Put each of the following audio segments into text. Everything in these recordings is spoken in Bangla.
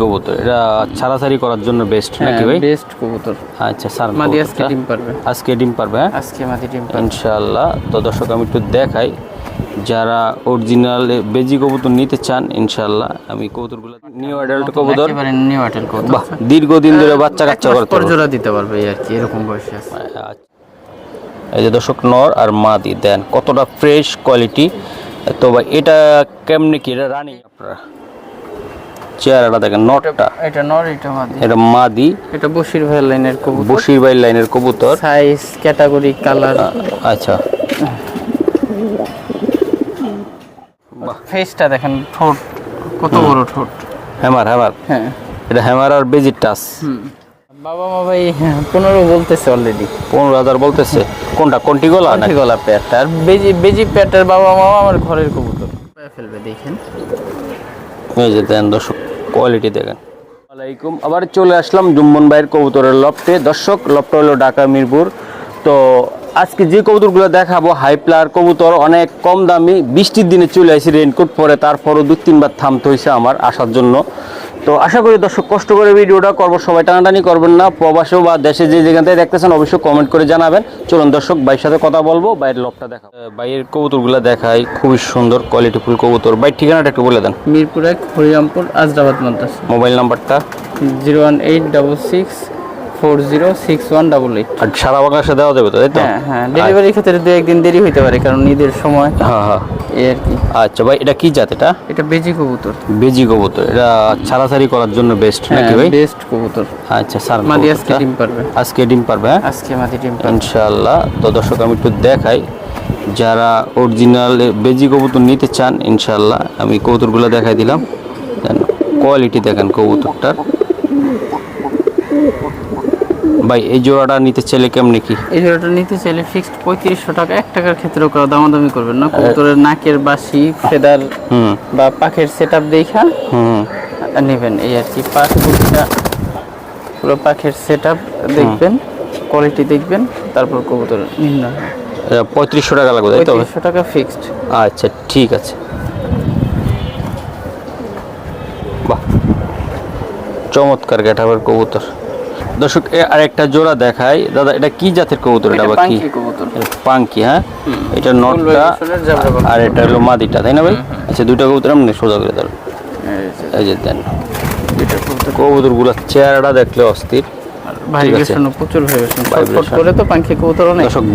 কবুতর। এটা ছাড়াছাড়ি করার জন্য বেস্ট নাকি ভাই? বেস্ট কবুতর। আচ্ছা স্যার মাদি আজকে ডিম পারবে। আজকে ডিম পারবে হ্যাঁ? আজকে মাদি ডিম পারবে। ইনশাআল্লাহ। তো দর্শক আমি একটু দেখাই। যারা অরিজিনাল বেজি কবুতর নিতে চান ইনশাআল্লাহ আমি কবুতরগুলো নিউ অ্যাডাল্ট কবুতর। নিউ আটেল কবুতর। বাহ দীর্ঘদিন ধরে বাচ্চা কাচ্চা করতে পারবে। জোড়া দিতে পারবে এই আর কি এরকম বয়সে আছে। আচ্ছা। এই যে দর্শক নর আর মাদি দেন কতটা ফ্রেশ কোয়ালিটি তো ভাই এটা কেমনে কি এটা রানি আপনারা? চেহারাটা দেখেন নটটা। এটা নর এটা মাদি। এটা মাদি। এটা বসির ভাই লাইনের কবুতর। বসির বাই লাইনের কবুতর। সাইজ ক্যাটাগরি কালার আচ্ছা। ফেসটা দেখেন ঠোঁট কত বড় ঠোঁট। Hammer hammer. হ্যাঁ। এটা হ্যামার আর বেজির টাচ। বাবা মা ভাই পনেরো বলতেছে অলরেডি পনেরো হাজার বলতেছে। কোনটা কোনটি গোলা না গলা প্যাটটা আর বেজি বেজি প্যাটের বাবা মা আমার ঘরের কবুতর। ফেলবে দেখেন। এই যে দেন দর্শক কোয়ালিটি দেখেন। আলাইকুম, আবার চলে আসলাম জুম্মন ভাইয়ের কবুতরের লপ্টে দর্শক লপ্ট হলো ঢাকা মিরপুর। তো আজকে যে কবুতরগুলো দেখাবো হাই প্লার কবুতর, অনেক কম দামি। বৃষ্টির দিনে চলে আসি রেনকোট পরে, তারপরও দু তিনবার থামতে হয়েছে আমার আসার জন্য। তো আশা করি দর্শক কষ্ট করে ভিডিওটা করব সবাই টানাটানি করবেন না। প্রবাসেও বা দেশে যে যেখান থেকে দেখতেছেন অবশ্যই কমেন্ট করে জানাবেন। চলুন দর্শক ভাইয়ের সাথে কথা বলব বাইরের লোকটা দেখা বাইরের কবুতরগুলো দেখাই খুবই সুন্দর কোয়ালিটিফুল কবুতর। বাইর ঠিকানাটা একটু বলে দেন। মিরপুর এক হরিরামপুর আজরাবাদ মাদ্রাসা। মোবাইল নাম্বারটা? Zero one eight double six four zero six one double eight. আর সারা বাংলাদেশে দেওয়া যাবে তো তাই তো? হ্যাঁ হ্যাঁ ডেলিভারির ক্ষেত্রে দু একদিন দেরি হইতে পারে কারণ ঈদের সময় হ্যাঁ হ্যাঁ। এই আর কি। আচ্ছা ভাই এটা কি জাত এটা? এটা বেজি কবুতর। বেজি কবুতর এটা ছাড়াছাড়ি করার জন্য বেস্ট নাকি ভাই? বেস্ট কবুতর। আচ্ছা স্যার মাদি আজকে ডিম পারবে। আজকে ডিম পারবে হ্যাঁ? আজকে মাদি ডিম পারবে। ইনশাআল্লাহ। তো দর্শক আমি একটু দেখাই যারা অরিজিনাল বেজি কবুতর নিতে চান ইনশাআল্লাহ আমি কবুতরগুলো দেখাই দিলাম। কোয়ালিটি দেখেন কবুতরটার। ভাই এই জোড়াটা নিতে চাইলে কেমনি কি? এই জোড়াটা নিতে চাইলে ফিক্সড পঁয়ত্রিশশো টাকা এক টাকার ক্ষেত্রেও কারও দামাদামি করবেন না। কবুতরের নাকের বাসি ফেদার হুম। বা পাখের সেট আপ দেখা হুম। নেবেন। এই আর কি পাখিটা পুরো পাখের সেট আপ দেখবেন কোয়ালিটি দেখবেন তারপর কবুতর নির্ণয় পঁয়ত্রিশশো টাকা লাগবে তাই তো? পঁয়ত্রিশশো টাকা ফিক্সড আচ্ছা ঠিক আছে। বাহ চমৎকার গ্যাটাবের কবুতর। দর্শক এ আরেকটা জোড়া দেখাই। দাদা এটা কি জাতের কবুতর? এটা কি? পাঙ্কি হ্যাঁ? এটা নটটা আর এটা হলো মাদিটা তাই না ভাই? আচ্ছা দুইটা কবুতর আপনি সোজা করে দেন এই যে, দেন। কবুতর। গুলা চেহারাটা দেখলে অস্থির।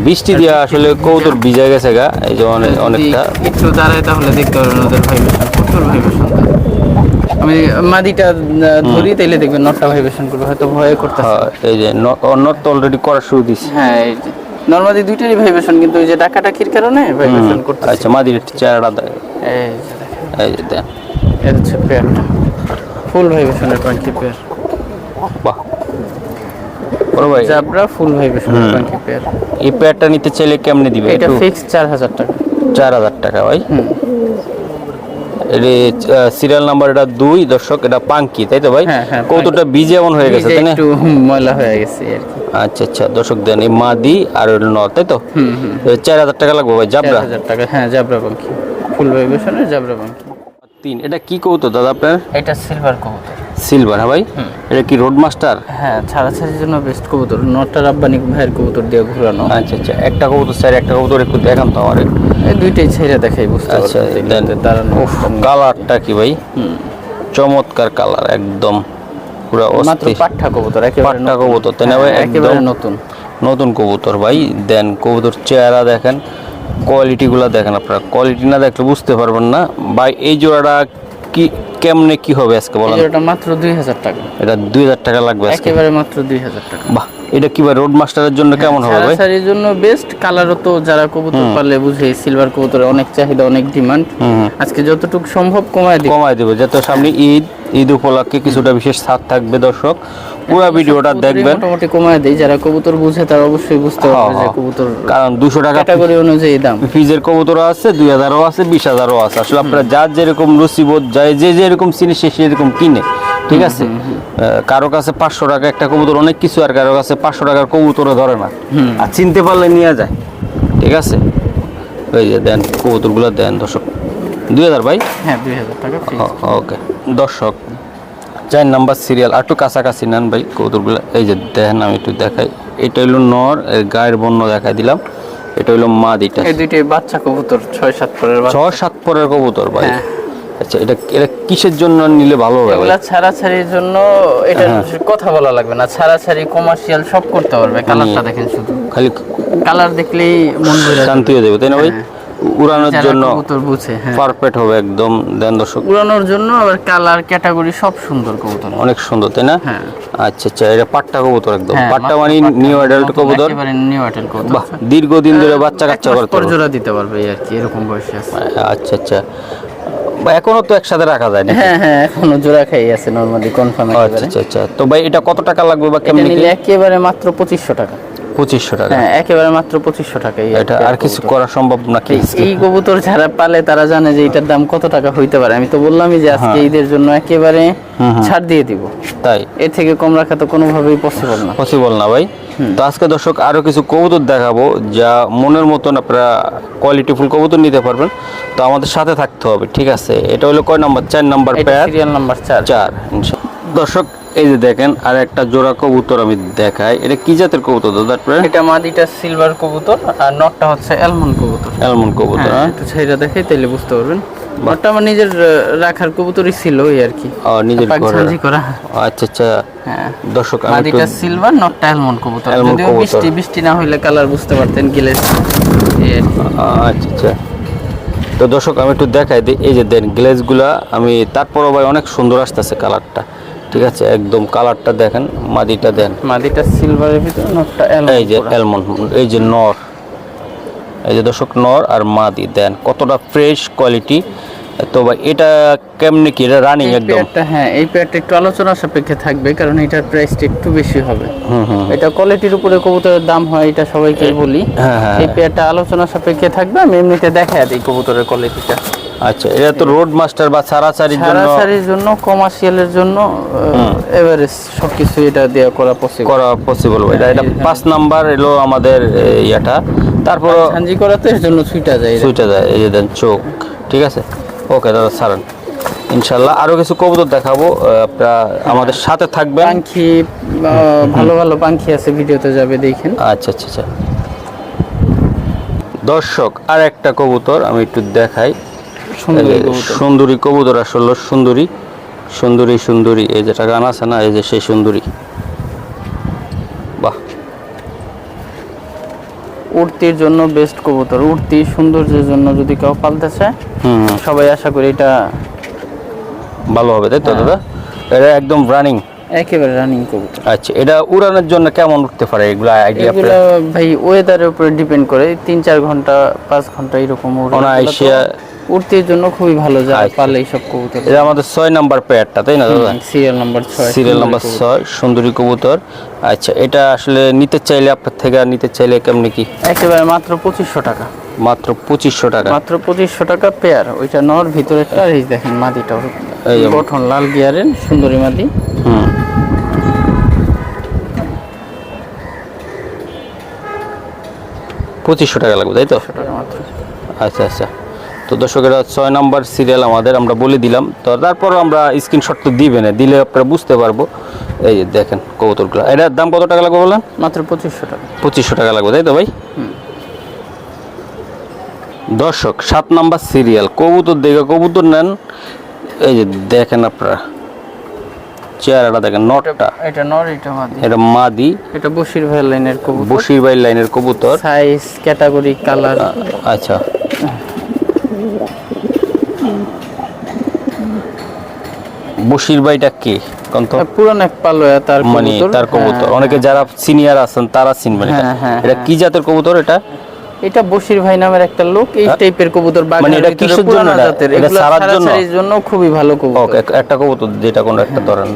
বৃষ্টি দিয়ে আসলে কবুতর ভিজে গেছে গা এই যে অনেক অনেকটা। একটু দাঁড়ায় তাহলে দেখতে পারবেন ওদের ভাইব্রেশন প্রচুর ভাইব্রেশন আমি মাদিটা ধরি তাইলে দেখবেন নটটা ভাইব্রেশন করবে হয়তো ভয়ে করতে হ্যাঁ, এই যে নট তো অলরেডি করা শুরু দিছে। হ্যাঁ এই যে। নর্মালি দুইটারই ভাইব্রেশন কিন্তু ওই যে ডাকাটাকির কারণে ভাইব্রেশন করতে আচ্ছা মাদির চেহারাটা দেখ এই এই যে দেন। এটা হচ্ছে পেয়ারটা ফুল ভাইব্রেশনের পাখি পেয়ার বাহ। বড় ভাই। জাবরা ফুল ভাইব্রেশনের পেয়ার এই প্যাডটা নিতে চাইলে কেমনে দিবে? এটা ফিক্স চার হাজার টাকা। চার হাজার টাকা ভাই। এর সিরিয়াল নাম্বার এটা দুই দর্শক এটা পাঙ্কি তাই তো ভাই? হ্যাঁ, হ্যাঁ, কৌতুটা বীজে এমন হয়ে গেছে তাই না? একটু ময়লা হয়ে গেছে আচ্ছা আচ্ছা দর্শক দেন এই মাদি আর নর তাই তো? চার হাজার টাকা লাগবে ভাই জাবরা? হাজার টাকা হ্যাঁ জাবরা পাঙ্কি। ফুল ভাইব্রেশনের জাবরা পাখি তিন। এটা কি কৌতো দাদা আপনার? এটা সিলভার কবুতর। সিলভার হ্যাঁ ভাই? এটা কি রোড মাস্টার হ্যাঁ ছাড়াছাড়ির জন্য বেস্ট কবুতর। নটটা রাব্বানি ভাইয়ের কবুতর দিয়ে ঘুরানো। আচ্ছা আচ্ছা। একটা কবুতর স্যার একটা কবুতর একটু দেখান তো আমার। এই দুইটাই ছেড়ে দেখাই বুঝতে আচ্ছা দাঁড়ানো। কালারটা কি ভাই? চমৎকার কালার একদম। পুরো মাত্র পাঠা কবুতর একেবারে পাট্টা। কবুতর তাই না ভাই? হ্যাঁ, একেবারে নতুন। নতুন কবুতর ভাই। দেন কবুতর চেহারা দেখেন। কোয়ালিটিগুলো দেখেন আপনারা। কোয়ালিটি না দেখলে বুঝতে পারবেন না। ভাই এই জোড়াটা কি কেমনে কি হবে আজকে বলেন? জোড়াটা মাত্র দুই হাজার টাকা। এটা দুই হাজার টাকা লাগবে আজকে। একেবারে মাত্র দুই হাজার টাকা। বাহ এটা কি ভাই রোড মাস্টারের জন্য কেমন হবে ভাই? ছাড়াছাড়ির জন্য বেস্ট কালারও তো যারা কবুতর পালে বুঝে সিলভার কবুতরের অনেক চাহিদা অনেক ডিমান্ড আজকে যতটুকু সম্ভব কমায় দিই কমায় দেবে। যত সামনে ঈদ ঈদ উপলক্ষে কিছুটা বিশেষ ছাড় থাকবে দর্শক। পুরো ভিডিওটা দেখবেন। মোটামুটি কমায় দেই যারা কবুতর বুঝে তারা অবশ্যই বুঝতে হ্যাঁ, পারবে যে হ্যাঁ। কবুতর কারণ দুশো টাকা ক্যাটাগরি অনুযায়ী দাম। ফিজের কবুতরও আছে দুই হাজারও আছে বিশ হাজারও আছে। আসলে আপনারা যার যেরকম রুচিবোধ যায় যে যেরকম চিনি সে সেরকম কিনে ঠিক আছে? কারও কাছে পাঁচশো টাকা একটা কবুতর অনেক কিছু আর কারও কাছে পাঁচশো টাকার কবুতরও ধরে না। আর চিনতে পারলে নিয়ে যায় ঠিক আছে? ওই যে দেন কবুতরগুলো দেন দর্শক। দুই হাজার ভাই? হ্যাঁ দুই হাজার টাকা ওকে। দর্শক চার নাম্বার সিরিয়াল আর একটু কাছাকাছি নেন ভাই কবুতরগুলো এই যে দেখেন আমি একটু দেখাই। এটা হইল নর এর গায়ের বন্য দেখাই দিলাম। এটা হইল মাদিটা এই দুইটাই বাচ্চা কবুতর ছয় সাত পরের বাচ্চা। ছয় সাত পরের কবুতর ভাই। হ্যাঁ। আচ্ছা এটা এটা কিসের জন্য নিলে ভালো হবে ভাই? এগুলা ছাড়াছাড়ির জন্য এটা হ্যাঁ। কথা বলা লাগবে না। ছাড়াছাড়ি কমার্শিয়াল সব করতে পারবে কালারটা দেখেন শুধু। খালি কালার দেখলেই মন ভরে শান্তি হয়ে যাবে তাই না ভাই? হ্যাঁ। উড়ানোর জন্য বুঝে হ্যাঁ। পারফেক্ট হবে একদম দেন দর্শক। উড়ানোর জন্য আবার কালার ক্যাটাগরি সব সুন্দর কবুতর। অনেক সুন্দর তাই না? হ্যাঁ। আচ্ছা আচ্ছা এটা পাট্টা কবুতর একদম। হ্যাঁ, পাট্টা মানে নিউ অ্যাডাল্ট কবুতর। নিউ অ্যাডাল্ট কবুতর বাহ দীর্ঘদিন ধরে বাচ্চা কাচ্চা করতে পারবে। জোড়া দিতে পারবে আর কি এরকম বয়সে আছে। আচ্ছা আচ্ছা। বা এখনও তো একসাথে রাখা যায় না হ্যাঁ হ্যাঁ এখনও জোড়া খাই আছে নরমালি কনফার্ম আচ্ছা আচ্ছা আচ্ছা। তো ভাই এটা কত টাকা লাগবে বা কেমনি একেবারে মাত্র পঁচিশশো টাকা। পঁচিশশো টাকা। হ্যাঁ একেবারে মাত্র পঁচিশশো টাকা এটা আর কিছু করা সম্ভব নাকি এই- কবুতর যারা পালে তারা জানে যে এটার দাম কত টাকা হইতে পারে। আমি তো বললামই যে আজকে হ্যাঁ। ঈদের জন্য একেবারে ছাড় দিয়ে দিব। তাই? এর থেকে কম রাখা তো কোনোভাবেই পসিবল না। পসিবল না ভাই। তো আজকে দর্শক আরও কিছু কবুতর দেখাবো যা মনের মতন আপনারা কোয়ালিটিফুল কবুতর নিতে পারবেন। তো আমাদের সাথে থাকতে হবে ঠিক আছে? এটা হলো কয় নাম্বার? চার নাম্বার প্যার সিরিয়াল নাম্বার চার। চার। দর্শক এই যে দেখেন আর একটা জোড়া কবুতর আমি দেখাই। এটা কি জাতের কবুতর দাদা এটা মাদিটা সিলভার কবুতর আর নটটা হচ্ছে অ্যালমন্ড কবুতর। এমন কবুতর হ্যাঁ হ্যাঁ? ছাইরা দেখে তাইলে বুঝতে পারবেন। নটটা আমার নিজের রাখার কবুতরই ছিল এই আর কি। ও, নিজের করা। আচ্ছা আচ্ছা। হ্যাঁ। দর্শক আমি মাদিটা সিলভার নটটা অ্যালমন্ড কবুতর। অ্যালমন্ড যদিও বৃষ্টি বৃষ্টি না হইলে কালার বুঝতে পারতেন আর আচ্ছা আচ্ছা। তো দর্শক আমি একটু দেখাই দিই এই যে দেন গ্লেজগুলা আমি তারপরও ভাই অনেক সুন্দর আসতেছে কালারটা ঠিক আছে একদম কালারটা দেখেন মাদিটা দেন মাদিটা সিলভারের ভিতরে নটটা এই যে অ্যালমন্ড অ্যালমন্ড এই যে নর। এই যে দর্শক নর আর মাদি দেন কতটা ফ্রেশ কোয়ালিটি তো ভাই এটা কেমনি কি? এটা রানিং একদম? হ্যাঁ এই পেয়ারটা একটু আলোচনা সাপেক্ষে থাকবে কারণ এটার প্রাইসটা একটু বেশি হবে। হুম হুম। এটা কোয়ালিটির উপরে কবুতরের দাম হয় এটা সবাইকে বলি। হ্যাঁ, হ্যাঁ। এই পেয়ারটা আলোচনা সাপেক্ষে থাকবে আমি এমনিতে দেখাই দিই কবুতরের কোয়ালিটিটা আচ্ছা এটা তো রোড মাস্টার বা সারাসারির জন্য সারাসারির জন্য কমার্শিয়ালের জন্য এভারেজ সবকিছু এটা দেওয়া করা পসিবল করা পসিবল এটা এটা পাঁচ নাম্বার এলো আমাদের ইয়েটা। তারপর সানজি করাতে এর জন্য ছুইটা যায়। সুইটা যায় এই যে দেন চোখ ঠিক আছে? ওকে দাদা সারান ইনশাল্লাহ আরও কিছু কবুতর দেখাবো আপনারা আমাদের সাথে থাকবেন। পাখি ভালো ভালো পাখি আছে ভিডিওতে যাবে দেখেন। আচ্ছা আচ্ছা আচ্ছা। দর্শক আর একটা কবুতর আমি একটু দেখাই। সুন্দর কবুতর। আসলে সুন্দরী। সুন্দরী সুন্দরী এই যেটা গান আছে না এই যে সেই সুন্দরী। বাহ। উড়তির জন্য বেস্ট কবুতর। উড়তি সৌন্দর্যের জন্য যদি কেউ পালতে চায় সবাই আশা করি এটা ভালো হবে তাই তো দাদা? এটা একদম রানিং একেবারে রানিং কবুতর। আচ্ছা এটা উড়ানোর জন্য কেমন উঠতে পারে? এগুলো আইডিয়া এগুলো ভাই ওয়েদারের উপরে ডিপেন্ড করে তিন চার ঘণ্টা পাঁচ ঘণ্টা এরকম উড়ে উড়তির জন্য খুবই ভালো যায় আচ্ছা। পালে এইসব কবুতর। এটা আমাদের ছয় নাম্বার পেয়ারটা তাই না দাদা? সিরিয়াল নাম্বার ছয় সিরিয়াল নাম্বার। ছয় সুন্দরী কবুতর। আচ্ছা এটা আসলে নিতে চাইলে আপনার থেকে নিতে চাইলে কেমনি কি? একেবারে মাত্র পঁচিশশো টাকা। মাত্র পঁচিশশো টাকা। মাত্র পঁচিশশো টাকা পেয়ার ওইটা নর ভিতরেরটা আর এই দেখেন মাদিটা এই গঠন লাল গিয়ারের সুন্দরী মাদি। হুম। পঁচিশশো টাকা লাগবে তাই তো? টাকা মাত্র। আচ্ছা আচ্ছা। তো দর্শকেরা ছয় নাম্বার সিরিয়াল আমাদের আমরা বলে দিলাম। তো তারপর আমরা স্ক্রিনশট তো দিবে না দিলে আপনারা বুঝতে পারব। এই যে দেখেন কবুতরগুলো। এটার দাম কত টাকা লাগবে বলেন? মাত্র পঁচিশশো টাকা। পঁচিশশো টাকা লাগবে তাই তো ভাই? দর্শক সাত নাম্বার সিরিয়াল কবুতর দেখে কবুতর নেন। এই যে দেখেন আপনারা চেহারাটা দেখেন নটটা। এটা নর এটা মাদি। এটা মাদি। এটা বসির ভাই লাইনের কবুতর। বাই লাইনের কবুতর। সাইজ ক্যাটাগরি কালার আচ্ছা। বসির বাইটা কে? কোন তো পুরান এক পালোয়া তার মানে কবুতর। তার কবুতর। হ্যাঁ, অনেকে যারা সিনিয়র আছেন তারা চিনবেন এটা। হ্যাঁ, হ্যাঁ, এটা হ্যাঁ। কি জাতের কবুতর এটা? এটা বসির ভাই নামের একটা লোক এই টাইপের কবুতর মানে এটা কিসের জন্য এটা? এগুলো জন্য? জন্য খুবই ভালো কবুতর। ওকে একটা কবুতর যেটা কোনো একটা ধরেন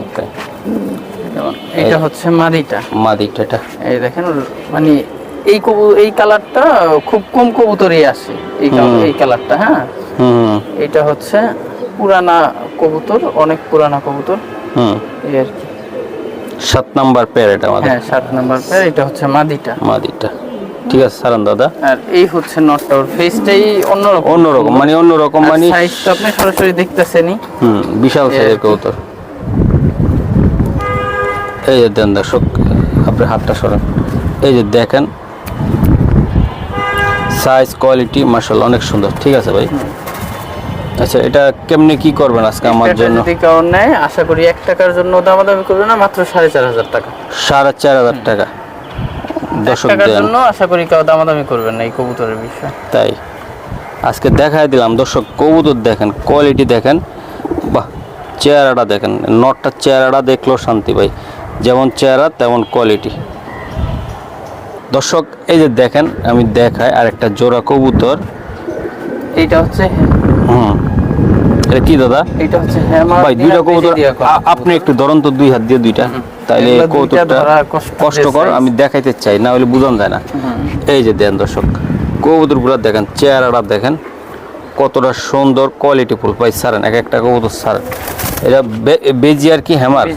এটা হচ্ছে মাদিটা। মাদিটা এটা। এই দেখেন মানে এই কবু এই কালারটা খুব কম কবুতরই আসে। এই এই কালারটা হ্যাঁ। হুম। এটা হচ্ছে পুরানা কবুতর অনেক পুরানা কবুতর। হুম। এই আর কি। সাত নাম্বার পেয়ার এটা আমাদের। হ্যাঁ সাত নাম্বার পেয়ার এটা হচ্ছে মাদিটা। মাদিটা। ঠিক আছে সারান দাদা। আর এই হচ্ছে নটটা ওর ফেসটাই অন্যরকম। অন্যরকম মানে অন্যরকম মানে সাইজ তো আপনি সরাসরি দেখতেছেনই। হুম বিশাল সাইজের কবুতর। এই যে দেন দর্শক আপনি হাতটা সরেন। এই যে দেখেন সাইজ কোয়ালিটি মার্শাল অনেক সুন্দর। ঠিক আছে ভাই? আচ্ছা এটা কেমনে কি করবেন আজকে আমার জন্য? যদি কেউ নেয় আশা করি এক টাকার জন্য দামাদামি করবে না মাত্র সাড়ে চার হাজার টাকা। সাড়ে চার হাজার টাকা। এক দর্শক টাকার জন্য আশা করি কেউ দামাদামি করবেন না এই কবুতরের বিষয়ে। তাই। আজকে দেখাই দিলাম দর্শক কবুতর দেখেন কোয়ালিটি দেখেন। বাহ চেহারাটা দেখেন নটটার চেহারাটা দেখলেও শান্তি ভাই। যেমন চেহারা তেমন কোয়ালিটি দর্শক এই যে দেখেন আমি দেখাই আর একটা জোড়া কবুতর। এইটা হচ্ছে হুম এটা কি দাদা? এইটা হচ্ছে হ্যামার ভাই দুইটা কবুতর আপনি একটু ধরুন তো দুই হাত দিয়ে দুইটা। তাইলে কবুতরটা কষ্টকর আমি দেখাইতে চাই না হলে বুঝান যায় না। এই যে দেন দর্শক কবুতরগুলো দেখেন চেহারাটা দেখেন। কতটা সুন্দর কোয়ালিটি ফুল পাই সারেন এক একটা কবুতর সারেন এটা বে- বেজি আর কি হ্যামার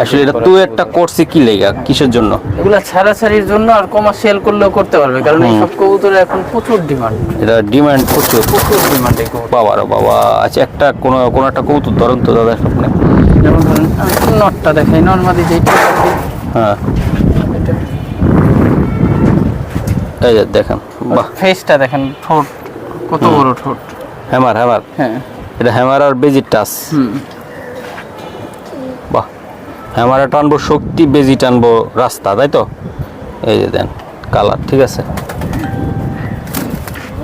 আসলে এটা তুই একটা করছে কি লেগা? কিসের জন্য? এগুলা ছাড়াছাড়ির জন্য আর কমার্শিয়াল করলেও করতে পারবে কারণ এই সব কবুতরের এখন প্রচুর ডিমান্ড এটা ডিমান্ড প্রচুর। প্রচুর ডিমান্ড এই কবুতর। বাবা রে বাবা আচ্ছা একটা কোনো কোনো একটা কবুতর ধরুন তো দাদা স্বপ্নে। যেমন ধরেন নটটা দেখাই নর্মালি যেটা হ্যাঁ। এই যে দেখেন বাহ। ফেসটা দেখেন ঠোঁট। কত বড় ঠোঁট? Hammer hammer. হ্যাঁ। এটা হ্যামার আর বেজির টাচ। হুম। বাহ। হ্যামারে টানবো শক্তি বেজি টানবো রাস্তা তাই তো? এই যে দেন কালার ঠিক আছে?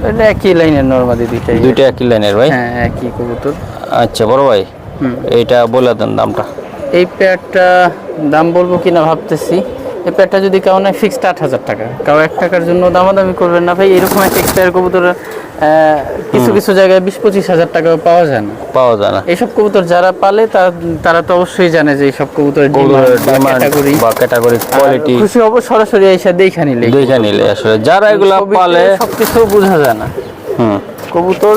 এটা একই লাইনের নর্মালি দুইটাই। দুইটা একই লাইনের ভাই? হ্যাঁ একই কবুতর। আচ্ছা বড় ভাই হুম। এইটা বলে দেন দামটা। এই পেয়ারটা দাম বলব কিনা ভাবতেছি। এই পেয়ারটা যদি কাউ নেয় ফিক্সড আট হাজার টাকা। কাউ এক টাকার জন্য দামাদামি করবেন না ভাই। এরকম একটা পেয়ার কবুতর কিছু কিছু জায়গায় বিশ পঁচিশ হাজার টাকাও পাওয়া যায় না। পাওয়া যায় না। এইসব কবুতর যারা পালে তারা তো অবশ্যই জানে যে এইসব কবুতরের ডিমান্ড ডিমান্ড বা ক্যাটাগরি কোয়ালিটি খুশি হব সরাসরি এসে দেখা নিলে দুইটা নিলে আসলে। যারা এগুলা পালে সবকিছু বোঝা যায় না। হুম। কবুতর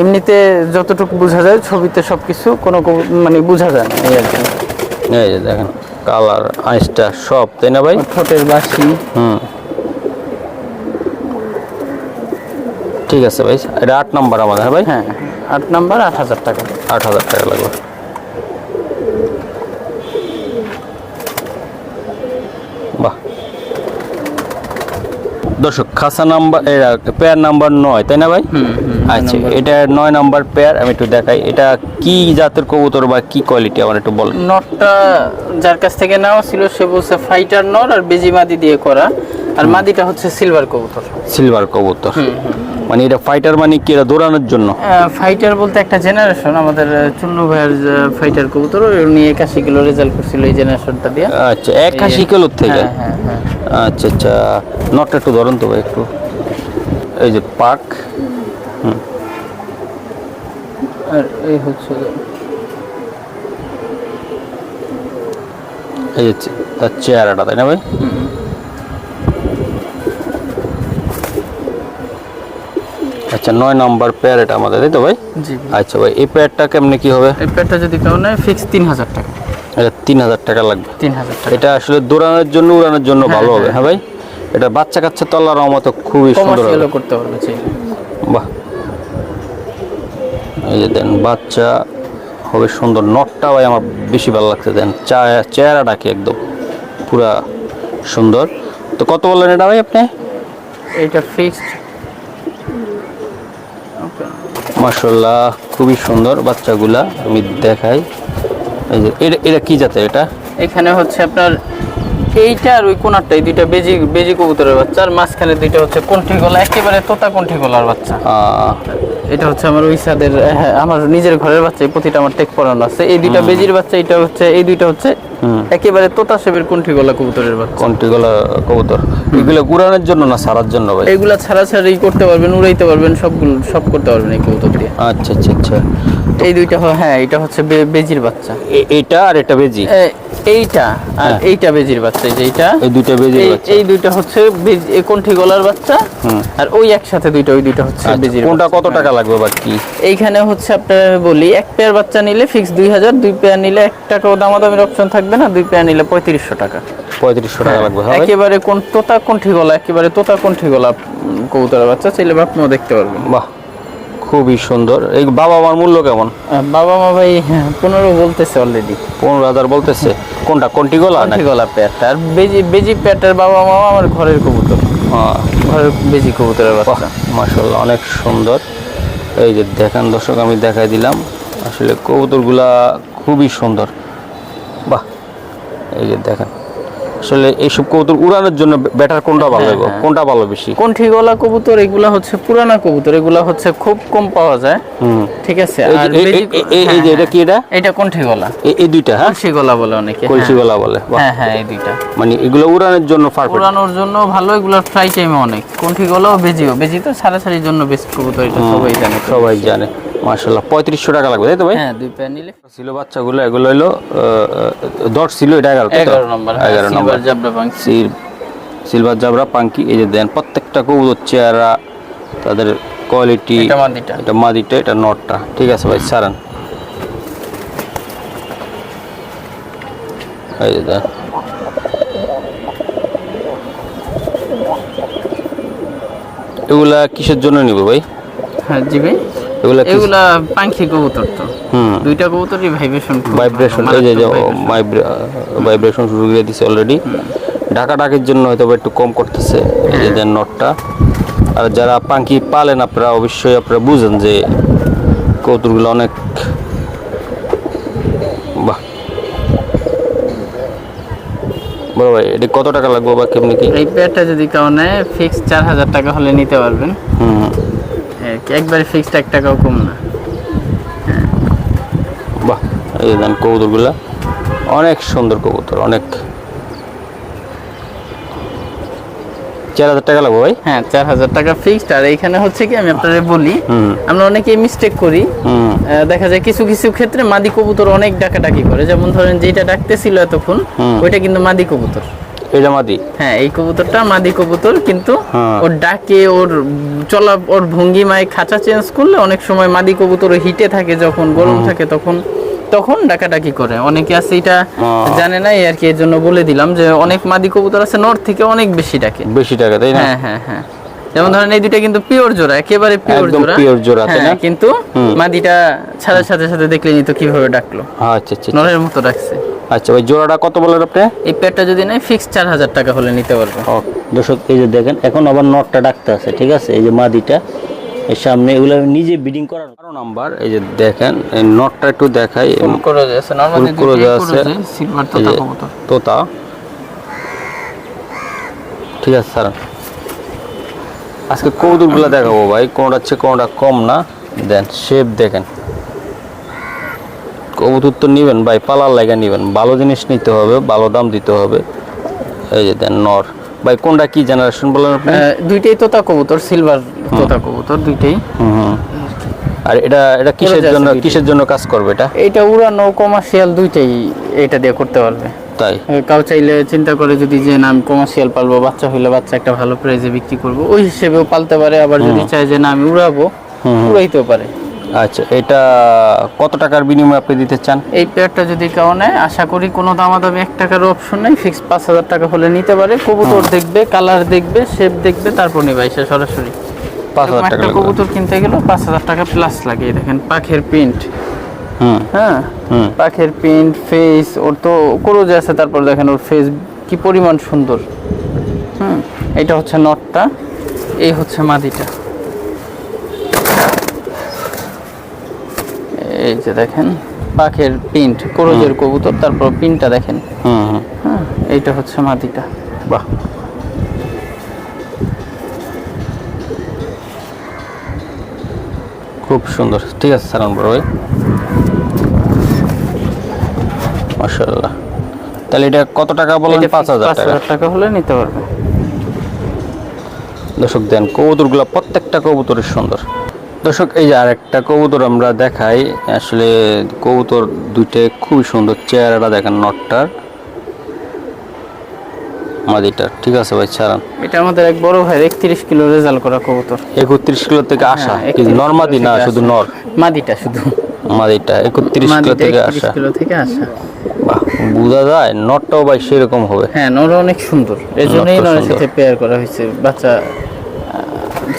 এমনিতে যতটুকু বোঝা যায় ছবিতে সবকিছু কোনো মানে বোঝা যায় না। এই আর কি। এই যে দেখেন কালার আইসটা সব তাই না ভাই? ঠোঁটের বাসি। হুম। ঠিক আছে ভাই। এটা আট নাম্বার আমাদের হ্যাঁ ভাই? হ্যাঁ আট নাম্বার আট হাজার টাকা। আট হাজার টাকা লাগবে। দর্শক খাসা নাম্বার পেয়ার নাম্বার নয় তাই না ভাই? আচ্ছা এটা নয় নাম্বার পেয়ার আমি একটু দেখাই। এটা কি জাতের কবুতর বা কি কোয়ালিটি আমার একটু বলেন। নটটা যার কাছ থেকে নেওয়া ছিল সে বলছে ফাইটার নর আর বেজি মাদি দিয়ে করা। আর মাদিটা হচ্ছে সিলভার কবুতর। সিলভার কবুতর। মানে এটা ফাইটার মানে কি এটা দৌড়ানোর জন্য? ফাইটার বলতে একটা জেনারেশন আমাদের চুন্নু ভাইয়ের ফাইটার কবুতর উনি একাশি কিলো রেজাল্ট করছিল এই জেনারেশনটা দিয়ে। আচ্ছা এক আশি কিলোর থেকে? হ্যাঁ হ্যাঁ হ্যাঁ। আচ্ছা আচ্ছা। নটটা একটু ধরুন তো ভাই একটু। এই যে পাক আর এই হচ্ছে এই যে তার চেহারাটা তাই না ভাই? আচ্ছা নয় নম্বর পেয়ার এটা আমাদের তাই তো ভাই? জি। আচ্ছা ভাই এই পেয়ারটা কেমনে কি হবে? এই প্যাডটা যদি কেউ নেয় ফিক্স তিন হাজার টাকা। এটা তিন হাজার টাকা লাগবে। তিন হাজার টাকা। এটা আসলে দৌড়ানোর জন্য উড়ানোর জন্য ভালো হবে হ্যাঁ। ভাই? এটা বাচ্চা কাচ্চা মতো খুবই সুন্দর করতে পারবে বাহ। এই যে দেন বাচ্চা হবে সুন্দর। নটটা ভাই আমার বেশি ভালো লাগছে দেন একদম। পুরা সুন্দর। তো কত বললেন এটা ভাই আপনি? ফিক্সড মার্শাল্লাহ খুবই সুন্দর বাচ্চাগুলা আমি দেখাই। এই যে এটা এটা কি জাতের এটা? এখানে হচ্ছে আপনার এইটা আর ওই কোনারটা এই দুইটা বেজি বেজি কবুতরের বাচ্চা আর মাঝখানে দুইটা হচ্ছে কণ্ঠি গলা একেবারে তোতা কণ্ঠি গলার বাচ্চা এটা হচ্ছে আমার ওই সাদের হ্যাঁ, আমার নিজের ঘরের বাচ্চা প্রতিটা আমার টেক পরানো আছে। এই দুইটা বেজির বাচ্চা এটা হচ্ছে এই দুইটা হচ্ছে একেবারে তোতা সেবের কণ্ঠি গলা কবুতরের বাচ্চা। কন্টি গলা কবুতর এগুলো উড়ানোর জন্য না সারার জন্য ভাই? এইগুলা ছাড়া ছাড়াই করতে পারবেন উড়াইতে পারবেন সবগুলো সব করতে পারবেন এই কবুতর দিয়ে আচ্ছা আচ্ছা আচ্ছা। এই দুইটা হ্যাঁ এটা হচ্ছে বেজির বাচ্চা। এ- এটা আর এটা বেজি? এইটা আর হ্যাঁ। এইটা বেজির বাচ্চা এই যে এইটা। এই দুইটা বেজির বাচ্চা। এই দুইটা হচ্ছে কণ্ঠি গলার বাচ্চা? আর ওই একসাথে দুইটা ওই দুইটা হচ্ছে আচ্ছা, বেজির কোনটা কত টাকা লাগবে বা কি? এইখানে হচ্ছে আপনার বলি এক পেয়ার বাচ্চা নিলে ফিক্স দুই হাজার দুই পেয়ার নিলে এক টাকাও দামাদামির অপশন থাকবে না দুই পেয়ার নিলে পঁয়ত্রিশশো টাকা। পঁয়ত্রিশশো টাকা লাগবে হ্যাঁ একেবারে কোন তোতা কণ্ঠি গলা একেবারে তোতা কণ্ঠি গলা কবুতরের বাচ্চা চাইলে আপনিও দেখতে পারবেন। বাহ খুবই সুন্দর। এই বাবা মার মূল্য কেমন? বাবা মা ভাই হ্যাঁ, পনেরো বলতেছে অলরেডি পনেরো হাজার বলতেছে? কোনটা? কোনটি গলা না গলা পেয়ারটা আর বেজি বেজি পেয়ারটার বাবা মা আমার ঘরের কবুতর। ঘরের বেজি কবুতরের বাচ্চা। মাসাল্লাহ অনেক সুন্দর। এই যে দেখেন দর্শক আমি দেখাই দিলাম। আসলে কবুতরগুলা খুবই সুন্দর। বাহ এই যে দেখেন। আসলে এইসব কবুতর উড়ানোর জন্য বেটার কোনটা ভালো হ্যাঁ, হবে হ্যাঁ। কোনটা ভালো বেশি? কণ্ঠি গলা কবুতর এগুলা হচ্ছে পুরানা কবুতর এগুলা হচ্ছে খুব কম পাওয়া যায়। ঠিক আছে আর এই- যে হ্যাঁ, এটা কি এটা? এটা কণ্ঠি গলা এই- দুইটা হ্যাঁ? কলসি গলা বলে অনেকে কলসি হ্যাঁ। গলা বলে হ্যাঁ হ্যাঁ এই দুইটা। মানে এগুলো উড়ানোর জন্য পারফেক্ট পুরানোর জন্য ভালো এগুলোর ফ্রাই টাইমে অনেক। কণ্ঠি গলাও বেজিও বেজি তো ছাড়াছাড়ির জন্য বেস্ট কবুতর এটা সবাই জানে। সবাই জানে। মাশাল্লাহ পঁয়ত্রিশশো টাকা লাগবে তাই তো ভাই? হ্যাঁ দুই পেয়ার নিলে। ছিল বাচ্চাগুলো এগুলো হলো দশ ছিল এটা এগারো এগারো নম্বর হ্যাঁ, এগারো নম্বর। জাবরা পাঙ্কি। সিলভার জাবরা পাঙ্কি এই যে দেন প্রত্যেকটা কবুতর চেহারা তাদের কোয়ালিটি এটা মাদিটা। এটা নটটা। ঠিক আছে ভাই সারান এই যে দেন। এগুলা কিসের জন্য নিব ভাই? হ্যাঁ জি ভাই। এগুলা এগুলা পাঙ্খি কবুতর তো। হুম। দুইটা কবুতরই ভাইব্রেশন ভাইব্রেশন এই যে ভাইব্রেশন শুরু করে দিছে অলরেডি ঢাকা ডাকের জন্য হয়তো একটু কম করতেছে এই যে নটটা। আর যারা পাখি পালেন আপনারা অবশ্যই আপনারা বুঝেন যে কৌতুকগুলো অনেক বাহ। বড় ভাই এটা কত টাকা লাগবে বা কেমনি কি? এই পেয়ারটা যদি কেউ নেয় ফিক্স চার হাজার টাকা হলে নিতে পারবেন। হুম। একবারে ফিক্সড এক টাকাও কম না। বাহ এই দেন কবুতরগুলা। অনেক সুন্দর কবুতর অনেক। চার হাজার টাকা লাগবে ভাই? হ্যাঁ চার হাজার টাকা ফিক্সড আর এইখানে হচ্ছে কি আমি আপনাদের বলি আমরা অনেকেই মিস্টেক করি। দেখা যায় কিছু কিছু ক্ষেত্রে মাদি কবুতর অনেক ডাকাডাকি করে। যেমন ধরেন যেটা ডাকতেছিল এতক্ষণ ওইটা কিন্তু মাদি কবুতর। এটা মাদি? হ্যাঁ এই কবুতরটা মাদি কবুতর কিন্তু হ্যাঁ। ওর ডাকে ওর চলা ওর ভঙ্গিমায় খাঁচা চেঞ্জ করলে অনেক সময় মাদি কবুতর হিটে থাকে যখন গরম থাকে তখন তখন ডাকাডাকি করে। অনেকে আছে এটা হ্যাঁ। জানে না আর কি এর জন্য বলে দিলাম যে অনেক মাদি কবুতর আছে নর্থ থেকে অনেক বেশি ডাকে। বেশি টাকা তাই না? হ্যাঁ হ্যাঁ হ্যাঁ। যেমন ধরেন এই দুইটা কিন্তু পিওর জোড়া একেবারে পিওর জোড়া। pure জোড়া, তাই হ্যাঁ না? কিন্তু মাদিটা ছাড়ার সাথে সাথে দেখলে নিত কীভাবে ডাকলো। আচ্ছা আচ্ছা। নরের মতো ডাকছে। আচ্ছা ভাই জোড়াটা কত বলেন আপনি? এই পেটটা যদি নেয় ফিক্স চার হাজার টাকা হলে নিতে পারবে। দর্শক এই যে দেখেন এখন আবার নটটা ডাকতে আছে ঠিক আছে? এই যে মাদিটা এর সামনে এগুলো আমি নিজে বিডিং করার আরও নাম্বার এই যে দেখেন এই নটটা একটু দেখাই। করে আছে তোতা। ঠিক আছে স্যার আজকে কৌতুকগুলো দেখাবো ভাই কোনটা হচ্ছে কোনটা কম না? দেন শেপ দেখেন। কবুতর তো নিবেন ভাই পালার লাগা নিবেন। ভালো জিনিস নিতে হবে ভালো দাম দিতে হবে। এই যে দেন নর। ভাই কোনটা কি জেনারেশন বলেন আপনি? দুইটাই তোতা কবুতর সিলভার তোতা কবুতর দুইটাই। হুম, হুম। আর এটা এটা কিসের জন্য কিসের জন্য কাজ করবে এটা? এইটা উড়ানো কমার্শিয়াল দুইটাই এটা দিয়ে করতে পারবে। তাই? কাউ চাইলে চিন্তা করে যদি যে না আমি কমার্শিয়াল পালবো বাচ্চা হইলে বাচ্চা একটা ভালো প্রাইজে বিক্রি করব। ওই হিসেবেও পালতে পারে আবার যদি চায় যে না আমি উড়াবো। উড়াইতেও পারে। আচ্ছা এটা কত টাকার বিনিময়ে আপনি দিতে চান? এই পেয়ারটা যদি কেউ নেয় আশা করি কোনো দামাদামি এক টাকার অপশন নেই। ফিক্স পাঁচ হাজার টাকা হলে নিতে পারে। কবুতর দেখবে কালার দেখবে শেপ দেখবে তারপর নিবে এসে সরাসরি। পাঁচ হাজার টাকা কবুতর কিনতে গেলে পাঁচ হাজার টাকা প্লাস লাগে। দেখেন পাখের প্রিন্ট হ্যাঁ? পাখের প্রিন্ট ফেস ওর তো করোজে আছে তারপর দেখেন ওর ফেস কি পরিমাণ সুন্দর। হুম এটা হচ্ছে নটটা এই হচ্ছে মাদিটা। এই যে দেখেন পাখের প্রিন্ট করোজের কবুতর তারপর প্রিন্টটা দেখেন। হ্যাঁ এইটা হচ্ছে মাটিটা। বাহ। খুব সুন্দর। ঠিক আছে সালাম বড় ভাই। মাশাল্লাহ তাহলে এটা কত টাকা বলেন? পাঁচ হাজার টাকা হলে নিতে পারবে। দর্শক দেন কবুতরগুলো প্রত্যেকটা কবুতরই সুন্দর। দর্শক এই যে আরেকটা কবুতর আমরা দেখাই আসলে কবুতর দুইটা খুবই সুন্দর চেহারাটা দেখেন নটটার। মাদিটার ঠিক আছে ভাই ছাড়ান। এটা আমাদের এক বড় ভাই একত্রিশ কিলো রেজাল্ট করা কবুতর। একত্রিশ কিলো থেকে আসা? হ্যাঁ, কিন্তু 31 নর্মাদি না শুধু আসা। নর? মাদিটা শুধু। মাদিটা একত্রিশ কিলো থেকে আসা। কিলো থেকে আসা। বাহ বোঝা যায় নটটাও ভাই সেরকম হবে। হ্যাঁ নর অনেক সুন্দর। এই জন্যই নরটা নরের সাথে পেয়ার করা হয়েছে। বাচ্চা আহ,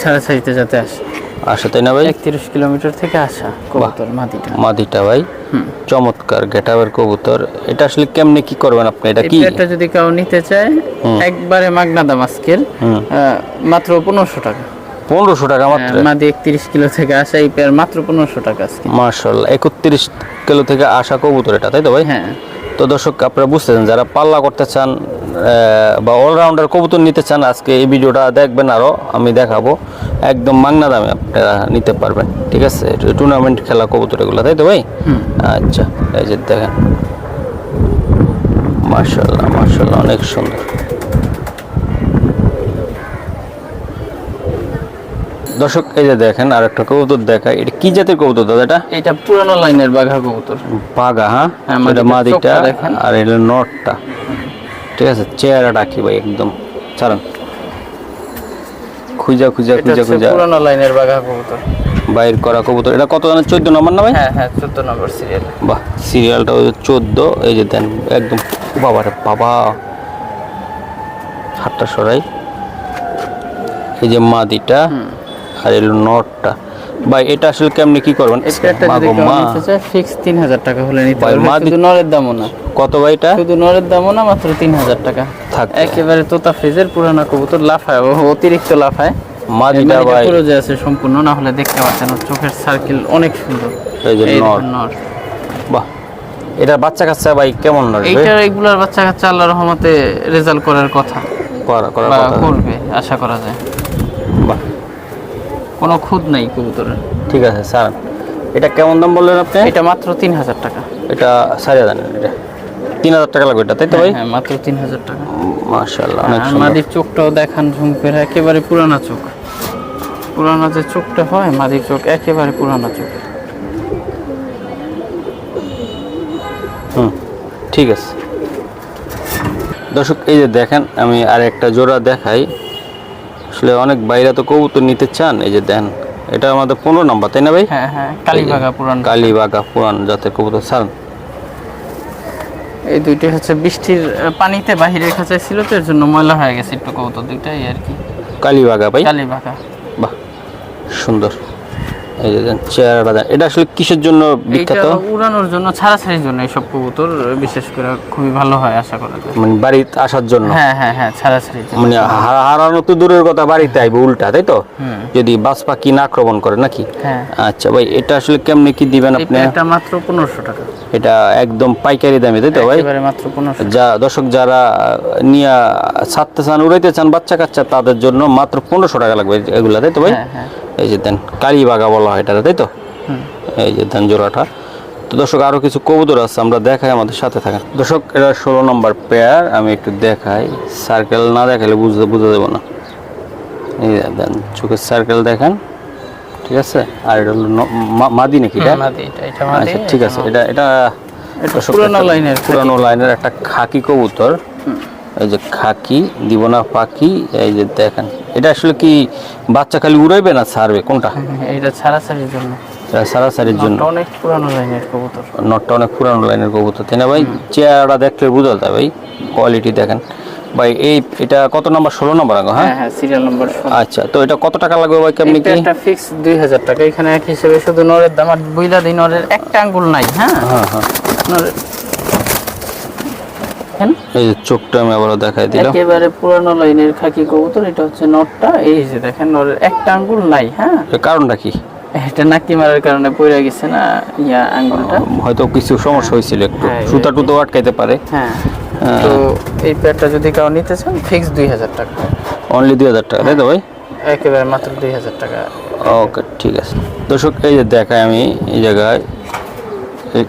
ছাড়াছাড়িতে যাতে আসে। আসে তাই না ভাই? একত্রিশ কিলোমিটার থেকে আসা কবুতর মাদিটা। মাদিটা ভাই। চমৎকার গেটাবের কবুতর। এটা আসলে কেমনে কি করবেন আপনি? এটা কি? পেয়ারটা যদি কেউ নিতে চায় একবারে মাগনা দাম আজকের মাত্র পনেরোশো টাকা। পনেরোশো টাকা মাত্র? হ্যাঁ, মাদি একত্রিশ কিলো থেকে আসা এই পেয়ার মাত্র পনেরোশো টাকা আজকে। একত্রিশ কিলো থেকে আসা কবুতর এটা তাই তো ভাই? হ্যাঁ। তো দর্শক আপনারা বুঝতেছেন যারা পাল্লা করতে চান বা অলরাউন্ডার কবুতর নিতে চান আজকে এই ভিডিওটা দেখবেন আরও আমি দেখাবো। একদম মাংনা দামে আপনারা নিতে পারবেন ঠিক আছে? টুর্নামেন্ট খেলা কবুতর এগুলো তাই তো ভাই? আচ্ছা এই যে দেখেন। মার্শাল্লাহ মার্শাল্লাহ অনেক সুন্দর। দর্শক এই যে দেখেন আর একটা কবুতর দেখায় এটা কি জাতের কবুতর দাদা এটা? এটা পুরানো লাইনের বাঘা কবুতর। বাঘা হ্যাঁ? হ্যাঁ, এটা মাদিটা। আর এটা নটটা। ঠিক আছে চেহারাটা কি ভাই একদম। ছাড়ান। খুঁজা খুঁজা খুঁজা খুঁজা। পুরানো লাইনের বাঘা কবুতর। বাইর করা কবুতর। এটা কত জানেন চোদ্দ নম্বর না ভাই হ্যাঁ হ্যাঁ চোদ্দ নম্বর সিরিয়াল বাহ সিরিয়ালটা চোদ্দ। এই যে দেন একদম বাবা রে বাবা। হাতটা সরাই। এই যে মাদিটা আর এলো নটটা। ভাই এটা আসলে কেমনি কি করবেন? ফিক্স তিন হাজার টাকা হলে নিতে শুধু নরের দামও না। কত ভাই এটা? শুধু নরের দামও না মাত্র তিন হাজার টাকা। থাকবে। একেবারে তোতা ফ্রিজের পুরানা কবুতর লাফায় ও অতিরিক্ত লাফায়। মাদিটা মাদিটা ভাই। পুরো যে আছে সম্পূর্ণ না হলে দেখতে পাচ্ছেন চোখের সার্কেল অনেক সুন্দর। এই যে বাহ। এটা বাচ্চা কাচ্চা ভাই কেমন নড়বে এইটার এগুলার বাচ্চা কাচ্চা আল্লাহর রহমতে রেজাল্ট করার কথা। করা করার কথা। করবে আশা করা যায়। বাহ। কোনো খুদ নাই কবুতরের। ঠিক আছে স্যার। এটা কেমন দাম বললেন আপনি? এটা মাত্র তিন হাজার টাকা। এটা সাড়ে হাজার এটা তিন হাজার টাকা লাগবে এটা তাই তো ভাই? হ্যাঁ মাত্র তিন হাজার টাকা। মাশাআল্লাহ অনেক সুন্দর। মাদির চোখটাও দেখান ঝুমকের একেবারে পুরানা চোখ। পুরানা যে চোখটা হয় মাদির চোখ একেবারে পুরানা চোখ। হুম ঠিক আছে। দর্শক এই যে দেখেন আমি আর একটা জোড়া দেখাই। আসলে অনেক বাইরে তো কবুতর নিতে চান এই যে দেন এটা আমাদের পনেরো নাম্বার তাই না ভাই? হ্যাঁ হ্যাঁ কালীবাগা পুরান। কালীবাগা পুরান জাতের কবুতর ছাড়ান। এই দুইটি হচ্ছে বৃষ্টির পানিতে বাহিরে খাঁচায় ছিল তো এর জন্য ময়লা হয়ে গেছে একটু কবুতর দুইটাই আর কি। কালীবাগা ভাই? কালীবাগা। বাহ সুন্দর। এই যে চেহারাটা এটা আসলে কিসের জন্য বিখ্যাত? উড়ানোর জন্য ছাড়াছাড়ির জন্য এইসব কবুতর বিশেষ করে খুবই ভালো হয় আশা করা যায়। মানে বাড়িতে আসার জন্য? হ্যাঁ হ্যাঁ হ্যাঁ মানে হারানো তো দূরের কথা বাড়িতে আইবে উল্টা তাই তো? যদি বাস পাখি না আক্রমণ করে নাকি? হ্যাঁ। আচ্ছা ভাই এটা আসলে কেমনে কি দিবেন আপনি? প্যাকটা মাত্র পনেরোশো টাকা। এটা একদম পাইকারি দামে তাই তো ভাই? মাত্র পনেরোশো যা দর্শক যারা নিয়ে ছাড়তে চান উড়াইতে চান বাচ্চা কাচ্চা তাদের জন্য মাত্র পনেরোশো টাকা লাগবে এগুলা তাই তো ভাই? হ্যাঁ হ্যাঁ। এই যে দেন কালীবাগা বলা হয় এটা তাই তো? এই যে দেন জোড়াটা। তো দর্শক আরও কিছু কবুতর আছে আমরা দেখাই আমাদের সাথে থাকেন। দর্শক এটা ষোলো নম্বর পেয়ার আমি একটু দেখাই। সার্কেল না দেখালে বুঝতে বুঝতে দেবো না। এই দেন চোখের সার্কেল দেখেন। ঠিক আছে? আর এটা হলো মাদি নাকি এটা? মাদি এটা এটা মাদি। আচ্ছা ঠিক আছে। এটা এটা এটা পুরানো লাইনের পুরানো লাইনের একটা খাকি কবুতর। এই যে খাকি দিব না পাখি এই যে দেখেন। এটা আসলে কি বাচ্চা খালি উড়াইবে না ছাড়বে? কোনটা? এটা ছাড়াছাড়ির জন্য। সারাসারির জন্য। অনেক পুরানো লাইনের কবুতর। নটটা অনেক পুরানো লাইনের কবুতর। তাই না ভাই? চেয়ারটা দেখলে বুঝা যায় ভাই কোয়ালিটি দেখেন। ভাই এই এটা কত নাম্বার? ষোলো নাম্বার আগে হ্যাঁ? হ্যাঁ হ্যাঁ সিরিয়াল নাম্বার আচ্ছা তো এটা কত টাকা লাগবে ভাই কেমনি কি? একটা ফিক্স দুই হাজার টাকা। এখানে এক হিসেবে শুধু নরের দাম আর বুইলা দিই নরের একটা আঙ্গুল নাই হ্যাঁ? হ্যাঁ হ্যাঁ। দেখেন, এই যে চোখটা আমি আবারও দেখাই দিলাম। একেবারে পুরানো লাইনের খাকি কবুতর এটা হচ্ছে নটটা। এই যে দেখেন নরের একটা আঙ্গুল নাই হ্যাঁ? এর কারণটা কি? এটা নাকি মারার কারণে পড়ে গেছে না ইয়া আঙ্গুলটা? হয়তো কিছু সমস্যা হয়েছিল একটু। হ্যাঁ, সুতা টুতো আটকাইতে পারে। হ্যাঁ। হ্যাঁ। তো এই প্যাডটা যদি কেউ নিতে চান ফিক্স দুই হাজার টাকা। অনলি দুই হাজার টাকা তাই তো ভাই? একেবারে মাত্র দুই হাজার টাকা। ওকে ঠিক আছে। দর্শক এই যে দেখাই আমি এই জায়গায়।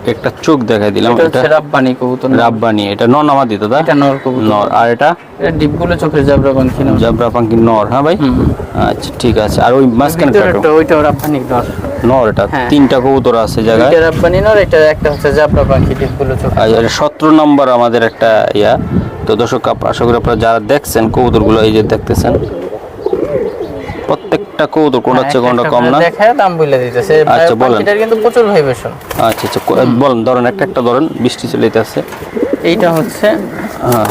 একটা চোখ দেখাই দিলাম এটা রাব্বানি কবুতর। রাব্বানি এটা নর নামা দিত দা? এটা নর কবুতর। নর আর এটা? এটা ডিপগুলো চোখের জাবরা পাখি না জাবরা পাঙ্কি নর হ্যাঁ ভাই? আচ্ছা ঠিক আছে আর ওই মাঝখানে ভিতরেরটা ওইটাও রাব্বানি নর। নর এটা? হ্যাঁ। তিনটা কবুতর আছে জায়গায়। এটা রাব্বানি নর এটা একটা হচ্ছে জাবরা পাখি ডিপগুলো চোখ আর এটা সতেরো নম্বর আমাদের একটা ইয়া। তো দর্শক আপ- আশা করি আপনারা যারা দেখছেন কবুতরগুলো এই যে দেখতেছেন প্রত্যেকটা কবুতর কোনটা হচ্ছে কোনটা কম না দেখায় দাম বলে দিতেছে। আচ্ছা, বলেন। পাখিটার কিন্তু প্রচুর ভাইব্রেশন আচ্ছা আচ্ছা বলেন ধরেন একটা একটা ধরেন বৃষ্টি চলে যেতেছে এইটা হচ্ছে হ্যাঁ।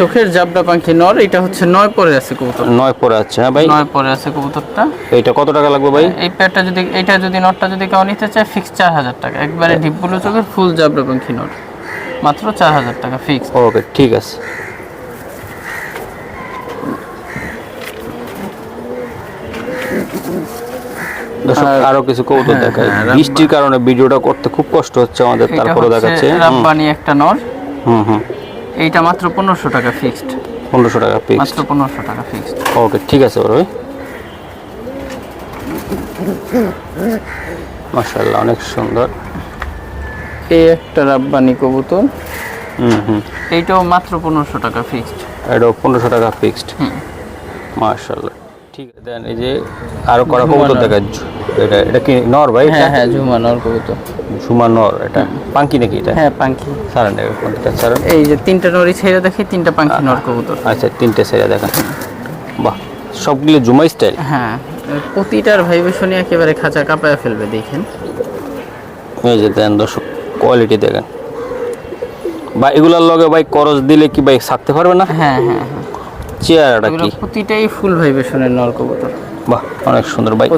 চোখের জাবডা পাখি নর এটা হচ্ছে নয় পরে আছে কবুতর নয় পরে আছে হ্যাঁ ভাই? নয় পরে আছে কবুতরটা। এইটা কত টাকা লাগবে ভাই? এই পেয়ারটা যদি এটা যদি নটটা যদি কেউ নিতে চায় ফিক্স চার হাজার টাকা। একবারে ঢিপগুলো চোখের ফুল জাবডা পাখি নর। মাত্র চার হাজার টাকা ফিক্স ওকে ঠিক আছে। আর- কিছু কৌতুক হ্যাঁ, দেখায় হ্যাঁ, বৃষ্টির কারণে ভিডিওটা করতে খুব কষ্ট হচ্ছে আমাদের তারপরে দেখাচ্ছে। রাব্বানি একটা নর হুম হুম। এইটা মাত্র পনেরোশো টাকা ফিক্সড পনেরোশো টাকা পিস মাত্র পনেরোশো টাকা ফিক্সড ওকে ঠিক আছে বড় ভাই। মাশাআল্লাহ অনেক সুন্দর। এই একটা রাব্বানি কবুতর। হুম হুম। এইটাও মাত্র পনেরোশো টাকা ফিক্সড এটাও পনেরোশো টাকা ফিক্সড মাশাআল্লাহ। ঠিক আছে দেন এই যে আরও করা কবুতর। দেখা এটা এটা কি নর ভাই হ্যাঁ হ্যাঁ ঝুমা নর কবুতর। ঝুমা নর এটা পাঙ্কি নাকি এটা? হ্যাঁ পাঙ্কি। সারান কোনটা সারান। এই যে তিনটা নরি ছেড়ে দেখি তিনটা পাঙ্কি নর কবুতর। আচ্ছা তিনটে সেরা দেখেন। বাহ সবগুলো জুমাই স্টাইল। হ্যাঁ প্রতিটার ভাইবেশনই একেবারে খাঁচা কাঁপায় ফেলবে দেখেন। এই যে দেন দর্শক কোয়ালিটি দেখেন। বা এগুলার লগে ভাই করজ দিলে কি ভাই থাকতে পারবে না? হ্যাঁ হ্যাঁ হ্যাঁ। চেয়ারটা কি? প্রতিটাই ফুল ভাইবেশনের নর কবুতর বাহ অনেক সুন্দর। ভাই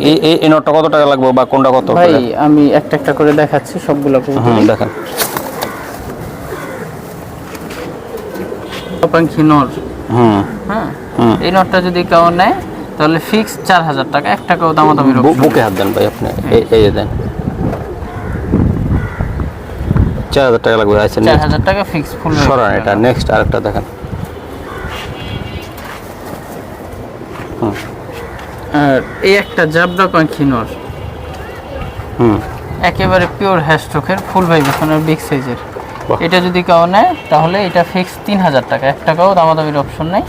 এই নটটা কত টাকা লাগবে বা কোনটা কত ভাই আমি একটা একটা করে দেখাচ্ছি সবগুলো কবুতর হুম দেখেন। নর হুম। হ্যাঁ। এই নটটা যদি কেউ নেয় তাহলে ফিক্স চার হাজার টাকা এক টাকাও দামাদামি বুকে হাত দেন ভাই আপনি। এই এই দেন। চার হাজার টাকা লাগবে চার হাজার টাকা ফিক্স ফুল সরান এটা নেক্সট আরেকটা দেখেন। আর এই একটা পাখি নর হুম। একেবারে পিওর ফুল ভাইব্রেশনের বিগ সাইজের এটা যদি কেউ নেয় তাহলে এটা ফিক্স তিন হাজার টাকা। এক টাকাও দামাদামির অপশন নেই।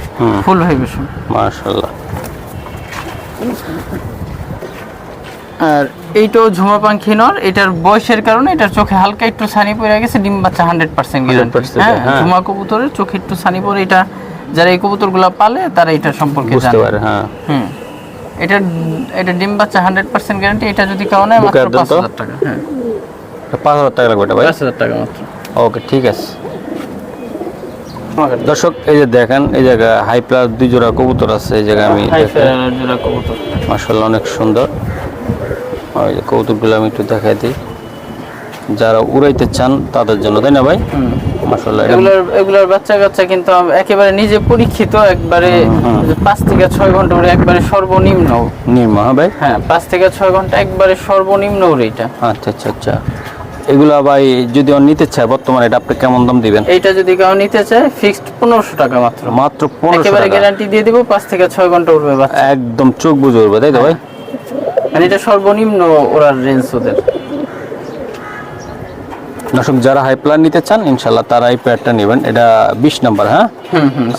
ফুল ভাইব্রেশন মাশাআল্লাহ। আর এইটাও ঝুমা পাখি নর এটার বয়সের কারণে এটার চোখে হালকা একটু ছানি পড়ে গেছে ডিম বাচ্চা হান্ড্রেড পার্সেন্ট 100% হ্যাঁ হ্যাঁ। ঝুমা কবুতরের চোখে একটু ছানি পড়ে এটা যারা এই কবুতরগুলো পালে তারা এটা সম্পর্কে বুঝতে জানে। পারে হ্যাঁ। হুম। এটা এটা ডিম বাচ্চা হান্ড্রেড পার্সেন্ট গ্যারান্টি এটা যদি নেয় বুকে মাত্র একদম পাঁচ তো? হাজার টাকা হ্যাঁ। এটা পাঁচ হাজার টাকা লাগবে এটা ভাই? পাঁচ হাজার টাকা মাত্র। ওকে ঠিক আছে। দর্শক এই যে দেখেন এই জায়গায় হাই প্লাস দুই জোড়া কবুতর আছে এই জায়গায় আমি জোড়া কবুতর। মাসাল্লাহ অনেক সুন্দর। ওই যে কৌতুকগুলো আমি একটু দেখাই দিই। যারা উড়াইতে চান তাদের জন্য তাই না ভাই? এগুলোর এগুলোর বাচ্চা কাচ্চা কিন্তু একেবারে নিজে পরীক্ষিত একবারে থেকে ঘণ্টা করে একবারে সর্বনিম্ন। হ্যাঁ ভাই? হ্যাঁ থেকে ঘণ্টা একবারে সর্বনিম্ন রেটা আচ্ছা আচ্ছা আচ্ছা। এগুলা ভাই যদি নিতে চায় বর্তমানে এটা আপনি কেমন দাম দিবেন? এইটা যদি কেউ নিতে চায় ফিক্সড পনেরোশো টাকা মাত্র। মাত্র পনেরোশো একেবারে গ্যারান্টি দিয়ে দিব পাঁচ থেকে ছয় ঘণ্টা উঠবে একদম চোখ বুঝে উঠবে তাই তো ভাই? মানে এটা সর্বনিম্ন ওরার রেঞ্জ ওদের। দর্শক যারা হাই প্ল্যান নিতে চান ইনশাল্লাহ তারা এই প্যাডটা নেবেন। এটা বিশ নাম্বার হ্যাঁ?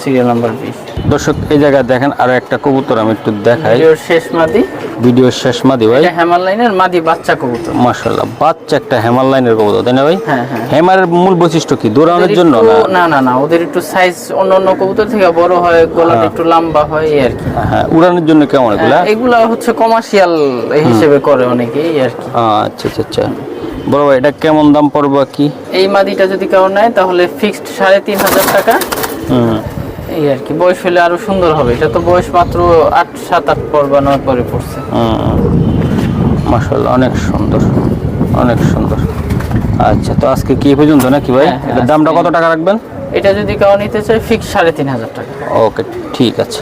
সিরিয়াল নাম্বার বিশ। দর্শক এই জায়গায় দেখেন আরও একটা কবুতর আমি একটু দেখাই। শেষ মাদি। ভিডিওর শেষ মাদি ভাই। হেমাল লাইনের মাদি বাচ্চা কবুতর। মাশাল্লাহ বাচ্চা একটা হেমাল লাইনের কবুতর তাই না ভাই? হ্যাঁ হ্যাঁ। হেমারের মূল বৈশিষ্ট্য কি? দৌড়ানোর জন্য না? না না না ওদের একটু সাইজ অন্য অন্য কবুতর থেকে বড় হয় গলাটা একটু লম্বা হয় এই আর কি। হ্যাঁ উড়ানোর জন্য কেমন এগুলা? এগুলা হচ্ছে কমার্শিয়াল হিসেবে করে অনেকেই আর কি। আচ্ছা আচ্ছা আচ্ছা। বড় ভাই এটা কেমন দাম পড়বে কি? এই মাদিটা যদি কেউ নেয় তাহলে ফিক্সড সাড়ে তিন হাজার টাকা। এই আর কি বয়স হলে আরও সুন্দর হবে। এটা তো বয়স মাত্র আট সাত আট পর বা নয় পরে পড়ছে। মাশাল্লাহ অনেক সুন্দর অনেক সুন্দর। আচ্ছা তো আজকে কি পর্যন্ত নাকি ভাই? হ্যাঁ, হ্যাঁ, এটার দামটা কত টাকা রাখবেন? এটা যদি কেউ নিতে চায় ফিক্স সাড়ে তিন হাজার টাকা। ওকে ঠিক আছে।